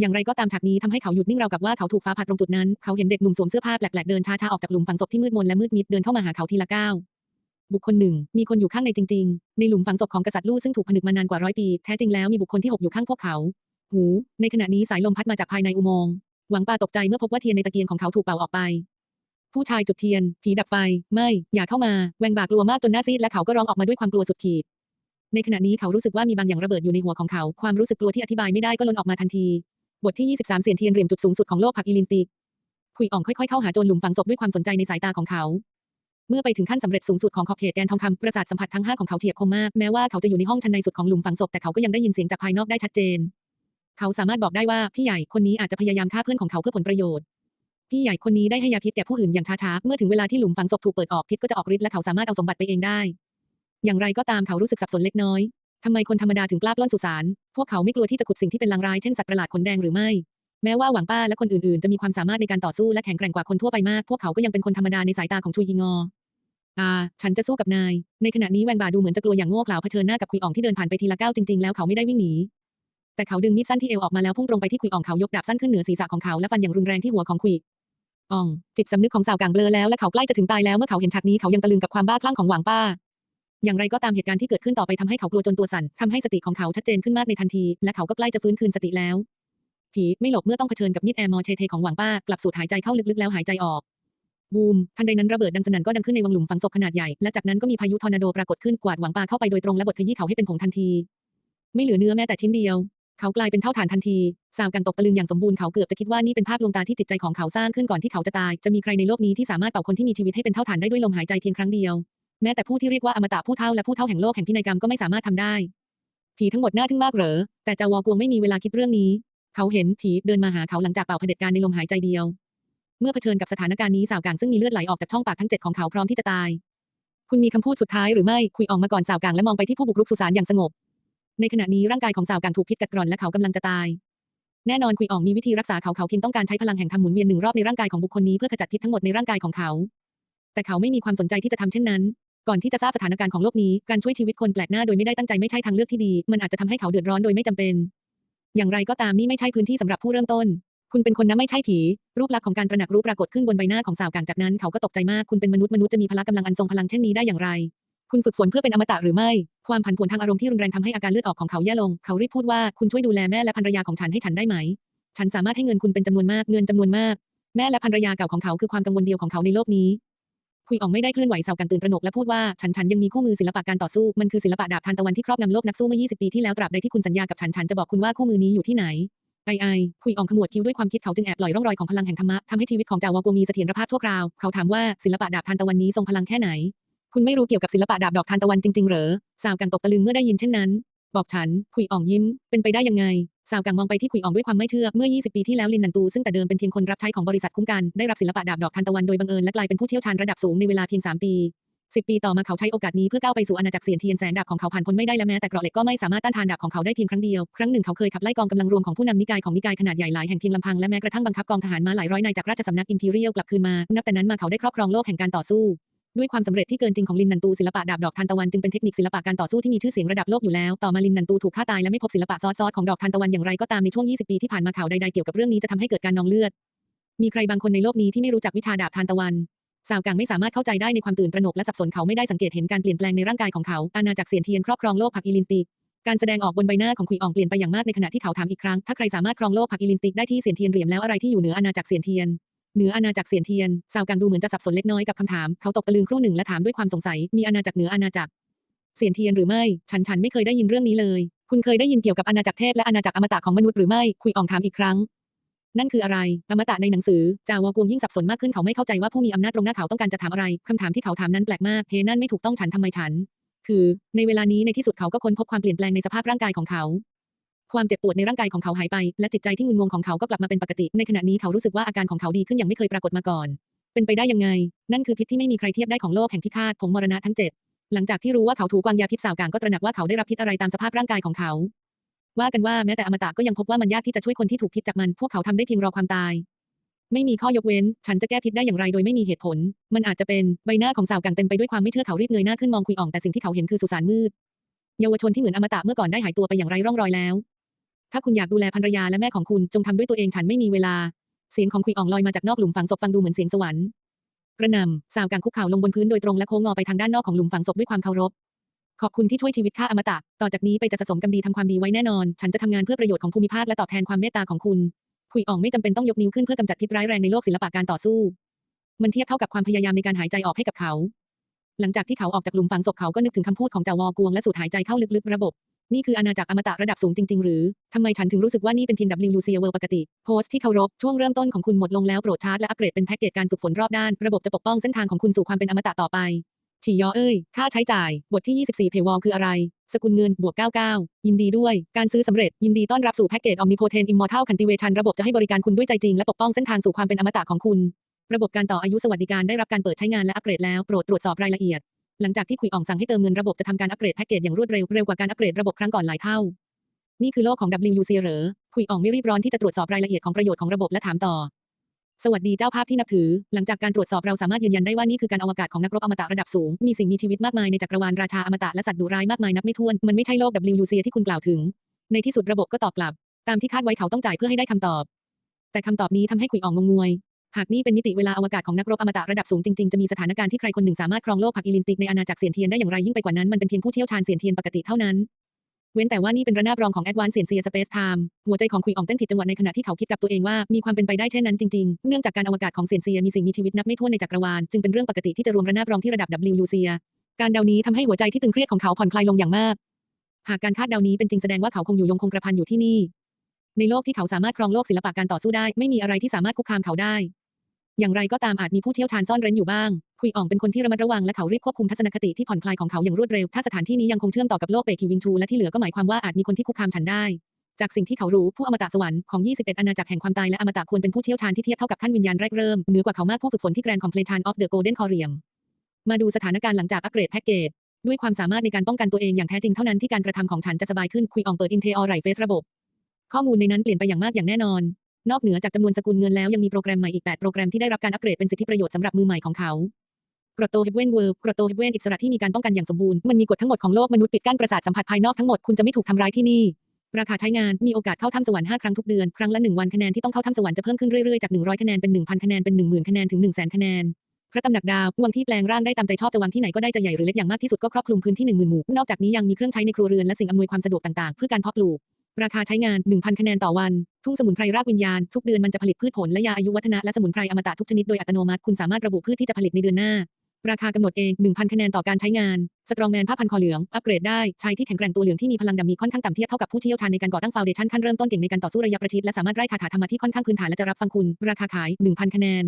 อย่างไรก็ตามฉากนี้ทำให้เขาหยุดนิ่งราวกับว่าเขาถูกฟ้าผ่าตรงจุดนั้น เขาเห็นเด็กหนุ่มสวมเสื้อผ้าแปลกๆเดินช้าๆออกจากหลุมฝังศพที่มืดมนและมืดมิดเดินเข้ามาหาเขาทีละก้าว บุคคลหนึ่งมีคนอยู่ข้างในจริง ๆ ในหลุมฝังศพของกษัตริย์ลู่ซึ่งถูกผนึกมานานกว่าร้อยปี แท้จริงแล้วมีบุคคลที่หกอยู่ข้างพวกเขา หู ในขณะนี้สายลมพัดมาจากภายในอุโมงค์ หวังปาตกใจเมื่อพบว่าเทียนในตะเกียงของเขาถูกเป่าออกไป ผู้ชายจุดเทียน ผีดับไฟ ไม่ อย่าเข้ามา แวงบากลัวมากจนหน้าซีดและเขาก็ร้องออกมาด้วยความกลัวสุดขีด ในขณะนี้เขารู้สึกว่ามีบางอย่างระเบิดอยู่ในหัวของเขา ความรู้สึกกลัวที่อธิบายไม่ได้ก็ล้นออกมาทันที บทที่ 23 เสียนเทียนเหลี่ยมจุดสูงสุดของโลกผักอีลินติกคุยอ่องค่อยๆเข้าหาโจรหลุมฝังศพด้วยความสนใจในสายตาของเขา เมื่อไปถึงขั้นสำเร็จสูงสุดของขอบเขตแกนทองคำประสาทสัมผัสทั้งห้าของเขาเฉียบคมมาก แม้ว่าเขาจะอยู่ในห้องชั้นในสุดของหลุมฝังศพแต่เขาก็ยังได้ยินเสียงจากภายนอกได้ชัดเจน เขาสามารถบอกได้ว่าพี่ใหญ่คนนี้อาจจะพยายามฆ่าเพื่อนของเขาเพื่อผลประโยชน์พี่ใหญ่คนนี้ได้ให้ยาพิษแก่ผู้อื่นอย่างช้าๆ เมื่อถึงเวลาที่หลุมฝังศพถูกเปิดออกพิษก็จะออกฤทธิ์และเขาสามารถเอาสมบัติไปเองได้ อย่างไรก็ตามเขารู้สึกสับสนเล็กน้อย ทำไมคนธรรมดาถึงกล้าปล้นสุสาน พวกเขาไม่กลัวที่จะขุดสิ่งที่เป็นลางร้ายเช่นสัตว์ประหลาดขนแดงหรือไม่ แม้ว่าหวังป้าและคนอื่นๆ จะมีความสามารถในการต่อสู้และแข็งแกร่งกว่าคนทั่วไปมาก พวกเขาก็ยังเป็นคนธรรมดาในสายตาของทุยยิงอ อาฉันจะสู้กับนาย ในขณะนี้แวงบาดูเหมือนจะกลัวอย่างโง่เขลาเผชิญหน้ากับคุยอ่องที่เดินผ่านไปทีละก้าวจริงๆแล้วเขาไม่ได้วิ่งหนีแต่เขาดึงมีดสั้นที่เอวออกมาแล้วพุ่งตรงไปที่คุยอ่องเขายกดาบสั้นขึ้นเหนือศีรษะของเขาและฟันอย่างรุนแรงที่หัวของคุยอ่องจิตสำนึกของสาวกลางเบลอแล้วและเขาใกล้จะถึงตายแล้วเมื่อเขาเห็นฉากนี้เขายังตะลึงกับความบ้าคลั่งของหวังป้า อย่างไรก็ตามเหตุการณ์ที่เกิดขึ้นต่อไปทำให้เขากลัวจนตัวสั่นทำให้สติของเขาชัดเจนขึ้นมากในทันที และเขาก็ใกล้จะฟื้นคืนสติแล้วผีไม่หลบเมื่อต้องเผชิญกับมีดแอร์มอเชเทของหวังป้ากลับสูดหายใจเข้าลึกๆแล้วหายใจออก บูม ทันใดนั้นระเบิดดังสนั่นก็ดังขึ้นในวังหลุมฝังศพขนาดใหญ่ และจากนั้นก็มีพายุทอร์นาโดปรากฏขึ้นกวาดหวังปลาเข้าไปโดยตรงและบดขยี้เขาให้เป็นผงทันที ไม่เหลือเนื้อแม้แต่ชิ้นเดียว เขากลายเป็นเท่าฐานทันทีสาวกังตกตะลึงอย่างสมบูรณ์เขาเกือบจะคิดว่านี่เป็นภาพลวงตาที่จิตใจของเขาสร้างขึ้นก่อนที่เขาจะตาย จะมีใครในโลกนี้ที่สามารถเป่าคนที่มีชีวิตให้เป็นเท่าฐานได้ด้วยลมหายใจเพียงครั้งเดียว แม้แต่ผู้ที่เรียกว่าอมตะผู้เท่าและผู้เท่าแห่งโลกแห่งพินัยกรรมก็ไม่สามารถทำได้ผีทั้งหมดน่าทึ่งมากเหรอแต่จาวอกวงไม่มีเวลาคิดเรื่องนี้ เขาเห็นผีเดินมาหาเขาหลังจากเป่าเผด็จการในลมหายใจเดียว เมื่อเผชิญกับสถานการณ์นี้สาวกางซึ่งมีเลือดไหลออกจากช่องปากทั้งเจ็ดของเขาพร้อมที่จะตาย คุณมีคำพูดสุดท้ายหรือไม่คุยออกมาก่อนสาวกางและมองไปที่ผู้บุกรุกสุสานอย่างสงบ ในขณะนี้ร่างกายของสาวกางถูกพิษกัดกร่อนและเขากำลังจะตาย แน่นอนคุยออกมีวิธีรักษาเขาเขาเพียงต้องการใช้พลังแห่งธรรมหมุนเวียนหนึ่งรอบในร่างกายของบุคคลนี้เพื่อขจัดพิษทั้งหมดในร่างกายของเขา แต่เขาไม่มีความสนใจที่จะทำเช่นนั้น ก่อนที่จะทราบสถานการณ์ของโลกนี้การช่วยชีวิตคนแปลกหน้าโดยไม่ได้ตั้งใจไม่ใช่ทางเลือกที่ดี มันอาจจะทำให้เขาเดือดร้อนโดยไม่จำเป็น อย่างไรก็ตามนี่ไม่ใช่พื้นที่สำหรับผู้เริ่มต้น คุณเป็นคนนะไม่ใช่ผี รูปลักษณ์ของการตระหนักรู้ปรากฏขึ้นบนใบหน้าของสาวกลางจากนั้นเขาก็ตกใจมาก คุณเป็นมนุษย์มนุษย์จะมีพละกำลังอันทรงพลังเช่นนี้ได้อย่างไร คุณฝึกฝนเพื่อเป็นอมตะหรือไม่ ความผันผวนทางอารมณ์ที่รุนแรงทำให้อาการเลือดออกของเขาแย่ลง เขารีบพูดว่าคุณช่วยดูแลแม่และภรรยาของฉันให้ฉันได้ไหม ฉันสามารถให้เงินคุณเป็นจำนวนมากเงินจำนวนมาก แม่และภรรยาเก่าของเขาคือความกังวลเดียวของเขาในโลกนี้คุยออกไม่ได้เคลื่อนไหวสาวกันตื่นตระหนกและพูดว่าฉันฉันยังมีคู่มือศิลปะการต่อสู้มันคือศิลปะดาบทานตะวันที่ครอบงำโลกนักสู้เมื่อ 20 ปีที่แล้วตราบใดที่คุณสัญญากับฉันฉันจะบอกคุณว่าคู่มือนี้อยู่ที่ไหน ไอไอคุยอ่องขมวดคิ้วด้วยความคิดเขาจึงแอบปล่อยร่องรอยของพลังแห่งธรรมะทำให้ชีวิตของจาวากวมีเสถียรภาพทั่วคราว เขาถามว่าศิลปะดาบทานตะวันนี้ทรงพลังแค่ไหน คุณไม่รู้เกี่ยวกับศิลปะดาบดอกทานตะวันจริงๆ เหรอ สาวกังตกตะลึงเมื่อได้ยินเช่นนั้น บอกฉัน คุยอ่องยิ้ม เป็นไปได้ยังไง สาวกังมองไปที่คุยอ่องด้วยความไม่เชื่อ เมื่อ 20 ปีที่แล้วลินนันตูซึ่งแต่เดิมเป็นเพียงคนรับใช้ของบริษัทคุ้มกัน ได้รับศิลปะดาบดอกทานตะวันโดยบังเอิญและกลายเป็นผู้เชี่ยวชาญระดับสูงในเวลาเพียง 3 ปี สิบปีต่อมาเขาใช้โอกาสนี้เพื่อก้าวไปสู่อาณาจักรเสียนเทียนแสงดาบของเขาผ่านพ้นไม่ได้และแม้แต่เกราะเหล็กก็ไม่สามารถต้านทานดาบของเขาได้เพียงครั้งเดียว ครั้งหนึ่งเขาเคยขับไล่กองกำลังรวมของผู้นำนิกายของนิกายขนาดใหญ่หลายแห่งเพียงลำพังและแม้กระทั่งบังคับกองทหารมาหลายร้อยนายจากราชสำนักอิมพีเรียลกลับคืนมา นับแต่นั้นมาเขาได้ครอบครองโลกแห่งการต่อสู้ด้วยความสำเร็จที่เกินจริงของลินนันตูศิลปะดาบดอกทานตะวันจึงเป็นเทคนิคศิลปะการต่อสู้ที่มีชื่อเสียงระดับโลกอยู่แล้ว ต่อมาลินนันตูถูกฆ่าตายและไม่พบศิลปะซอสของดอกทานตะวันอย่างไรก็ตามในช่วง 20 ปีที่ผ่านมาข่าวใดๆเกี่ยวกับเรื่องนี้จะทำให้เกิดการนองเลือด มีใครบางคนในโลกนี้ที่ไม่รู้จักวิชาดาบทานตะวัน สาวกังไม่สามารถเข้าใจได้ในความตื่นตระหนกและสับสนเขาไม่ได้สังเกตเห็นการเปลี่ยนแปลงในร่างกายของเขาอาณาจักรเสียนเทียนครอบครองโลกผักอีลินติกการแสดงออกบนใบหน้าของขุยอ่องเปลี่ยนไปอย่างมากในขณะที่เขาถามอีกครั้ง ถ้าใครสามารถครองโลกผักอีลินติกได้ที่เสียนเทียนเหรียญแล้วอะไรที่อยู่เหนืออาณาจักรเสียนเทียนเหนืออาณาจักรเสียนเทียนสาวกังดูเหมือนจะสับสนเล็กน้อยกับคำถาม เขาตกตะลึงครู่หนึ่งและถามด้วยความสงสัย มีอาณาจักรเหนืออาณาจักรเสียนเทียนหรือไม่ ฉันฉันไม่เคยได้ยินเรื่องนี้เลย คุณเคยได้ยินเกี่ยวกับอาณาจักรเทพและอาณาจักรอมตะของมนุษย์หรือไม่ คุยอ่องถามอีกครั้ง นั่นคืออะไร อมตะในหนังสือ จาวอกวงยิ่งสับสนมากขึ้นเขาไม่เข้าใจว่าผู้มีอำนาจตรงหน้าเขาต้องการจะถามอะไร คำถามที่เขาถามนั้นแปลกมาก เฮนั่นไม่ถูกต้องฉันทำไมฉัน คือ ในเวลานี้ในที่สุดเขาก็ค้นพบความเปลี่ยนแปลงในสภาพร่างกายของเขา ความเจ็บปวดในร่างกายของเขาหายไป และจิตใจที่งุนงงของเขาก็กลับมาเป็นปกติ ในขณะนี้เขารู้สึกว่าอาการของเขาดีขึ้นอย่างไม่เคยปรากฏมาก่อน เป็นไปได้ยังไง นั่นคือพิษที่ไม่มีใครเทียบได้ของโลกแห่งพิฆาตผงมรณะทั้งเจ็ดหลังจากที่รู้ว่าเขาถูกวางยาพิษสาวกางก็ตระหนักว่าเขาได้รับพิษอะไรตามสภาพร่างกายของเขา ว่ากันว่าแม้แต่อมตะก็ยังพบว่ามันยากที่จะช่วยคนที่ถูกพิษจากมัน พวกเขาทำได้เพียงรอความตาย ไม่มีข้อยกเว้น ฉันจะแก้พิษได้อย่างไรโดยไม่มีเหตุผล มันอาจจะเป็นใบหน้าของสาวกางเต็มไปด้วยความไม่เชื่อเขารีบเงยหน้าขึ้นมองคุยอ่องแต่สิ่งที่เขาเห็นคือสุสานมืด เยาวชนที่เหมือนอมตะเมื่อก่อนได้หายตัวไปอย่างไร้ร่องรอยแล้ว ถ้าคุณอยากดูแลภรรยาและแม่ของคุณจงทำด้วยตัวเองฉันไม่มีเวลา เสียงของคุยอ่องลอยมาจากนอกหลุมฝังศพฟังดูเหมือนเสียงสวรรค์กระหน่ำสาวกางคุกเข่าลงบนพื้นโดยตรงและโค้งงอไปทางด้านนอกของหลุมฝังศพด้วยความเคารพ ขอบคุณที่ช่วยชีวิตข้าอมตะ ต่อจากนี้ไปจะสะสมกำดีทำความดีไว้แน่นอน ฉันจะทำงานเพื่อประโยชน์ของภูมิภาคและตอบแทนความเมตตาของคุณ คุยอ่องไม่จำเป็นต้องยกนิ้วขึ้นเพื่อกำจัดพิษร้ายแรงในโลกศิลปะการต่อสู้ มันเทียบเท่ากับความพยายามในการหายใจออกให้กับเขา หลังจากที่เขาออกจากหลุมฝังศพเขาก็นึกถึงคำพูดของจาวอกวงและสูดหายใจเข้าลึกๆระบบ นี่คืออาณาจักรอมตะระดับสูงจริง ๆ หรือทำไมฉันถึงรู้สึกว่านี่เป็นเพียง WUC World ปกติโพสต์ที่เคารพช่วงเริ่มต้นของคุณหมดลงแล้วโปรดชาร์จและอัปเกรดเป็นแพ็กเกจการฝึกฝนรอบด้านระบบจะปกป้องเส้นทางของคุณสู่ความเป็นอมตะต่อไป ฉียอเอ้ย ค่าใช้จ่าย บทที่ 24 เพย์วอลคืออะไร สกุลเงิน บวก 99 ยินดีด้วย การซื้อสำเร็จ ยินดีต้อนรับสู่แพ็กเกจ Omnipotent Immortal Cultivation ระบบจะให้บริการคุณด้วยใจจริง และปกป้องเส้นทางสู่ความเป็นอมตะของคุณ ระบบการต่ออายุสวัสดิการได้รับการเปิดใช้งานและอัปเกรดแล้ว โปรดตรวจสอบรายละเอียด หลังจากที่คุยอ่องสั่งให้เติมเงินระบบจะทำการอัปเกรดแพ็กเกจอย่างรวดเร็ว เร็วกว่าการอัปเกรดระบบครั้งก่อนหลายเท่า นี่คือโลกของ WUC เหรอคุยอ่องไม่รีบร้อนที่จะตรวจสอบรายละเอียดของประโยชน์ของระบบและถามต่อ สวัสดีเจ้าภาพที่นับถือ หลังจากการตรวจสอบเราสามารถยืนยันได้ว่านี่คือการอวกาศของนักรบอมตะระดับสูง มีสิ่งมีชีวิตมากมายในจักรวาลราชาอมตะและสัตว์ดุร้ายมากมายนับไม่ถ้วน มันไม่ใช่โลก WUC ที่คุณกล่าวถึง ในที่สุดระบบก็ตอบกลับ ตามที่คาดไว้เขาต้องจ่ายเพื่อให้ได้คำตอบ แต่คำตอบนี้ทำให้ขุยอ่องงงวย หากนี่เป็นมิติเวลาอวกาศของนักรบอมตะระดับสูงจริงๆ จะมีสถานการณ์ที่ใครคนหนึ่งสามารถครองโลกผักอีลินติกในอาณาจักรเสียนเทียนได้อย่างไรยิ่งไปกว่านั้นมันเป็นเพียงผู้เชี่ยวชาญเสียนเทียนปกติเท่านั้น ว้นแต่ว่านี่เป็นระนาบรองของ Advanced Science Space Time หัวใจของคุยอ่องเต้นผิดจังหวะในขณะที่เขาคิดกับตัวเองว่ามีความเป็นไปได้เช่นนั้นจริงๆ เนื่องจากการอวกาศของเซียนเซียมีสิ่งมีชีวิตนับไม่ถ้วนในจักรวาลจึงเป็นเรื่องปกติที่จะรวมระนาบรองที่ระดับ W เซียการเดานี้ทำให้หัวใจที่ตึงเครียดของเขาผ่อนคลายลงอย่างมาก หากการคาดเดานี้เป็นจริงแสดงว่าเขาคงอยู่ยงคงกระพันอยู่ที่นี่ ในโลกที่เขาสามารถครองโลกศิลปะการต่อสู้ได้ ไม่มีอะไรที่สามารถคุกคามเขาได้ อย่างไรก็ตามอาจมีผู้เชี่ยวชาญซ่อนเร้นอยู่บ้าง คุยอ่องเป็นคนที่ระมัดระวังและเขารีบควบคุมทัศนคติที่ผ่อนคลายของเขาอย่างรวดเร็ว ถ้าสถานที่นี้ยังคงเชื่อมต่อกับโลกเปกิวิงชูและที่เหลือก็หมายความว่าอาจมีคนที่คุกคามฉันได้ จากสิ่งที่เขารู้ผู้อมตะสวรรค์ของ 21 อาณาจักรแห่งความตายและอมตะควรเป็นผู้เชี่ยวชาญที่เทียบเท่ากับขั้นวิญญาณแรกเริ่มเหนือกว่าเขามากผู้ฝึกฝนที่แกรนด์คอมเพลชันออฟเดอะโกลเด้นคอเรียมมาดูสถานการณ์หลังจากอัปเกรดแพ็กเกจด้วยความสามารถในการป้องกันตัวเองอย่างแท้จริงเท่านั้นที่การกระทำของฉันจะสบายขึ้นคุยอ่องเปิดอินเทอร์ไรเฟสระบบ ข้อมูลในนั้นเปลี่ยนไปอย่างมากอย่างแน่นอน นอกเหนือจากจำนวนสกุลเงินแล้วยังมีโปรแกรมใหม่อีก 8 โปรแกรมที่ได้รับการอัปเกรดเป็นสิทธิประโยชน์สำหรับมือใหม่ของเขากรโตเฮเวนเวิร์กรโตเฮเวนอิสระที่มีการป้องกันอย่างสมบูรณ์ มันมีกฎทั้งหมดของโลกมนุษย์ปิดกั้นประสาทสัมผัสภายนอกทั้งหมด คุณจะไม่ถูกทำร้ายที่นี่ ราคาใช้งาน มีโอกาสเข้าถ้ำสวรรค์5ครั้งทุกเดือน ครั้งละ 1 วันคะแนนที่ต้องเข้าถ้ำสวรรค์จะเพิ่มขึ้นเรื่อยๆ จาก 100 คะแนนเป็น 1,000 คะแนนเป็น 10,000 คะแนนถึง 100,000 คะแนน พระตำหนักดาววังที่แปลงร่างได้ตามใจชอบจะวางที่ไหนก็ได้จะใหญ่หรือเล็กอย่างมากที่สุดก็ครอบคลุมพื้นที่10,000หมู่ นอกจากนี้ยังมีเครื่องใช้ในครัวเรือนและสิ่งอำนวยความสะดวกต่างๆ เพื่อการเพาะปลูก ราคาใช้งาน 1,000 คะแนนต่อวัน ทุ่งสมุนไพรรากวิญญาณ ทุกเดือนมันจะผลิตพืชผลและยาอายุวัฒนะและสมุนไพรอมตะทุกชนิดโดยอัตโนมัติ คุณสามารถระบุพืชที่จะผลิตในเดือนหน้า ราคากำหนดเอง 1,000 คะแนนต่อการใช้งาน สตรองแมนผ้าพันคอเหลือง อัปเกรดได้ชายที่แข็งแกร่งตัวเหลืองที่มีพลังดำมีค่อนข้างต่ำเทียบเท่ากับผู้เชี่ยวชาญในการก่อตั้งฟาวเดชั่นขั้นเริ่มต้นเก่งในการต่อสู้ระยะประชิดและสามารถไร้คาถาธรรมะที่ค่อนข้างพื้นฐานและจะรับฟังคุณ ราคาขาย 1,000 คะแนน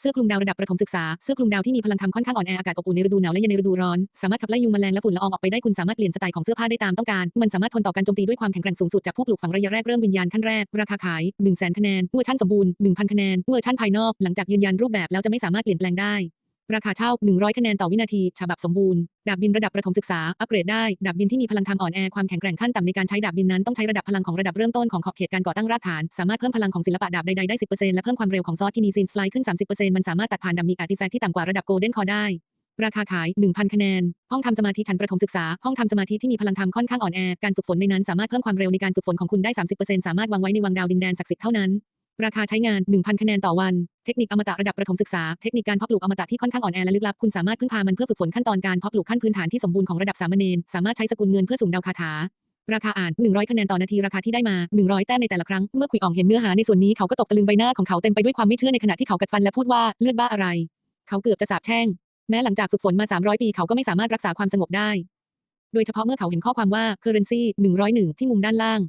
เสื้อคลุมดาวระดับประถมศึกษา เสื้อคลุมดาวที่มีพลังทำค่อนข้างอ่อนแออากาศอบอุ่นในฤดูหนาวและเย็นในฤดูร้อน สามารถขับไล่ยุงแมลงและฝุ่นละอองออกไปได้คุณสามารถเปลี่ยนสไตล์ของเสื้อผ้าได้ตามต้องการ มันสามารถทนต่อการโจมตีด้วยความแข็งแกร่งสูงสุดจากผู้ปลูกฝังระยะแรกเริ่มวิญญาณขั้นแรก ราคาขาย 1 0 0 0 0 0คะแนน เวอร์ชันสมบูรณ์ 1,000 คะแนน เวอร์ชันภายนอก หลังจากยืนยันรูปแบบแล้วจะไม่สามารถเปลี่ยนแปลงได้ ราคาเช่า 100 คะแนนต่อวินาที ฉบับสมบูรณ์ ดาบบินระดับประถมศึกษา อัปเกรดได้ ดาบบินที่มีพลังทำอ่อนแอ ความแข็งแกร่งขั้นต่ำในการใช้ดาบบินนั้นต้องใช้ระดับพลังของระดับเริ่มต้นของขอบเขตการก่อตั้งรากฐาน สามารถเพิ่มพลังของศิลปะดาบใดๆได้ 10%และเพิ่มความเร็วของซอสที่มีซีนฟลายขึ้น 30%มันสามารถตัดผ่านดัมมีอาร์ติแฟกต์ที่ต่ำกว่าระดับโกลเด้นคอได้ ราคาขาย 1,000 คะแนน ห้องทำสมาธิชั้นประถมศึกษา ห้องทำสมาธิที่มีพลังทำค่อนข้างอ่อนแอ การฝึกฝนในนั้นสามารถเพิ่มความเร็วในการฝึกฝนของคุณได้ 30%สามารถวางไว้ในวังดาวดินแดนศักดิ์สิทธิ์เท่านั้น ราคาใช้งาน 1,000 คะแนนต่อวัน เทคนิคอมตะระดับประถมศึกษา เทคนิคการเพาะปลูกอมตะที่ค่อนข้างอ่อนแอและลึกลับ คุณสามารถพึ่งพามันเพื่อฝึกฝนขั้นตอนการเพาะปลูกขั้นพื้นฐานที่สมบูรณ์ของระดับสามเณร สามารถใช้สกุลเงินเพื่อสุ่มดาวคาถา ราคาอ่าน 100 คะแนนต่อนาที ราคาที่ได้มา 100 แต้มในแต่ละครั้ง เมื่อคุยอ่องเห็นเนื้อหาในส่วนนี้เขาก็ตกตะลึงใบหน้าของเขาเต็มไปด้วยความไม่เชื่อในขณะที่เขากัดฟันและพูดว่าเลือดบ้าอะไร เขาเกือบจะสาปแช่ง แม้หลังจากฝึกฝนมา 300 ปี เขาก็ไม่สามารถรักษาความสงบได้ โดยเฉพาะเมื่อเขาเห็นข้อความว่า currency 101 ที่มุมด้านล่าง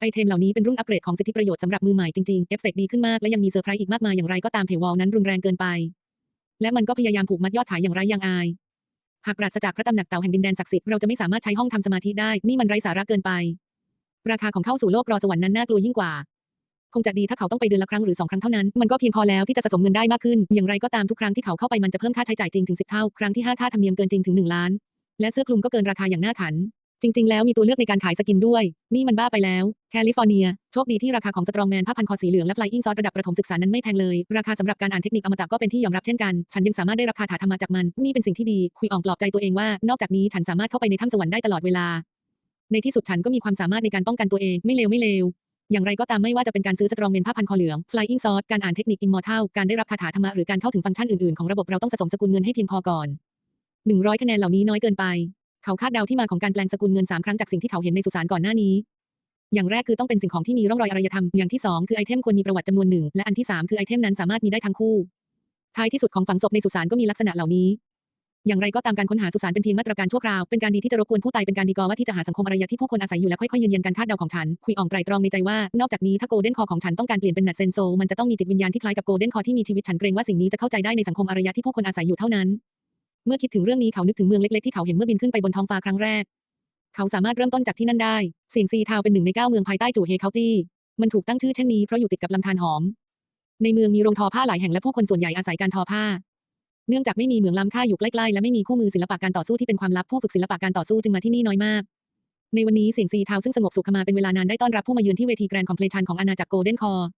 ไอเทมเหล่านี้เป็นรุ่นอัปเกรดของสิทธิประโยชน์สำหรับมือใหม่จริงๆ เอฟเฟกดีขึ้นมากและยังมีเซอร์ไพรส์อีกมากมายอย่างไรก็ตามเพวอลนั้นรุนแรงเกินไป และมันก็พยายามผูกมัดยอดขายอย่างไร้ยังอาย หากปราศจากพระตำหนักเต่าแห่งดินแดนศักดิ์สิทธิ์เราจะไม่สามารถใช้ห้องทำสมาธิได้ นี่มันไร้สาระเกินไป ราคาของเข้าสู่โลกรอสวรรค์นั้นน่ากลัวยิ่งกว่า คงจะดีถ้าเขาต้องไปเดือนละครั้งหรือสองครั้งเท่านั้น มันก็เพียงพอแล้วที่จะสะสมเงินได้มากขึ้น อย่างไรก็ตามทุกครั้งที่เขาเข้าไปมันจะเพิ่มค่าใช้จ่ายจริงถึง10เท่า ครั้งที่5ค่าธรรมเนียมเกินจริงถึง1ล้าน และเสื้อคลุมก็เกินราคาอย่างน่าขัน จริง ๆ แล้วมีตัวเลือกในการขายสกินด้วย นี่มันบ้าไปแล้ว แคลิฟอร์เนีย โชคดีที่ราคาของสตรองแมนผ้าพันคอสีเหลืองและฟลายอิงซอสระดับประถมศึกษานั้นไม่แพงเลย ราคาสำหรับการอ่านเทคนิคอมตะก็เป็นที่ยอมรับเช่นกัน ฉันยังสามารถได้รับคาถาธรรมะจากมัน นี่เป็นสิ่งที่ดี คุยอ่องปลอบใจตัวเองว่า นอกจากนี้ฉันสามารถเข้าไปในถ้ำสวรรค์ได้ตลอดเวลา ในที่สุดฉันก็มีความสามารถในการป้องกันตัวเอง ไม่เลวไม่เลวอย่างไรก็ตามไม่ว่าจะเป็นการซื้อสตรองเมนผ้าพันคอเหลือง Flying Sword การอ่านเทคนิค Immortal การได้รับคาถาธรรมะหรือการเข้าถึงฟังก์ชันอื่นๆของระบบเราต้องสะสมสกุลเงินให้เพียงพอก่อน100คะแนนเหล่านี้น้อยเกินไป เขาคาดเดาที่มาของการแปลงสกุลเงิน3ครั้งจากสิ่งที่เขาเห็นในสุสานก่อนหน้านี้ อย่างแรกคือต้องเป็นสิ่งของที่มีร่องรอยอารยธรรม อย่างที่2คือไอเทมควรมีประวัติจำนวนหนึ่ง และอันที่3คือไอเทมนั้นสามารถมีได้ทั้งคู่ ท้ายที่สุดของฝังศพในสุสานก็มีลักษณะเหล่านี้ อย่างไรก็ตามการค้นหาสุสานเป็นเพียงมาตรการชั่วคราว เป็นการดีที่จะรบกวนผู้ตายเป็นการดีกว่าที่จะหาสังคมอารยะที่ผู้คนอาศัยอยู่และค่อยๆยืนยันการคาดเดาของฉัน คุยอ่องไตรตรองในใจว่า นอกจากนี้ถ้าโกลเด้นคอของฉันต้องการเปลี่ยนเป็นนัดเซนโซ มันจะต้องมีจิตวิญญาณที่คล้ายกับโกลเด้นคอที่มีชีวิตฉันเกรงว่าสิ่งนี้จะเข้าใจได้ในสังคมอารยะที่ผู้คนอาศัยอยู่เท่านั้น เมื่อคิดถึงเรื่องนี้เขานึกถึงเมืองเล็กๆที่เขาเห็นเมื่อบินขึ้นไปบนท้องฟ้าครั้งแรก เขาสามารถเริ่มต้นจากที่นั่นได้เสียงซีทาวเป็นหนึ่งในเก้าเมืองภายใต้จู่เฮเคาตี้มันถูกตั้งชื่อเช่นนี้เพราะอยู่ติดกับลำธารหอม ในเมืองมีโรงทอผ้าหลายแห่งและผู้คนส่วนใหญ่อาศัยการทอผ้า เนื่องจากไม่มีเหมืองล้ำค่าอยู่ใกล้ๆและไม่มีคู่มือศิลปะการต่อสู้ที่เป็นความลับผู้ฝึกศิลปะการต่อสู้จึงมาที่นี่น้อยมาก ในวันนี้เสียงซีทาวซึ่งสงบสุขมาเป็นเวลานานได้ต้อนรับผู้มาเยือนที่เวทีแกรนด์คอมเพลชันของอาณาจักรโกลเด้นคอร์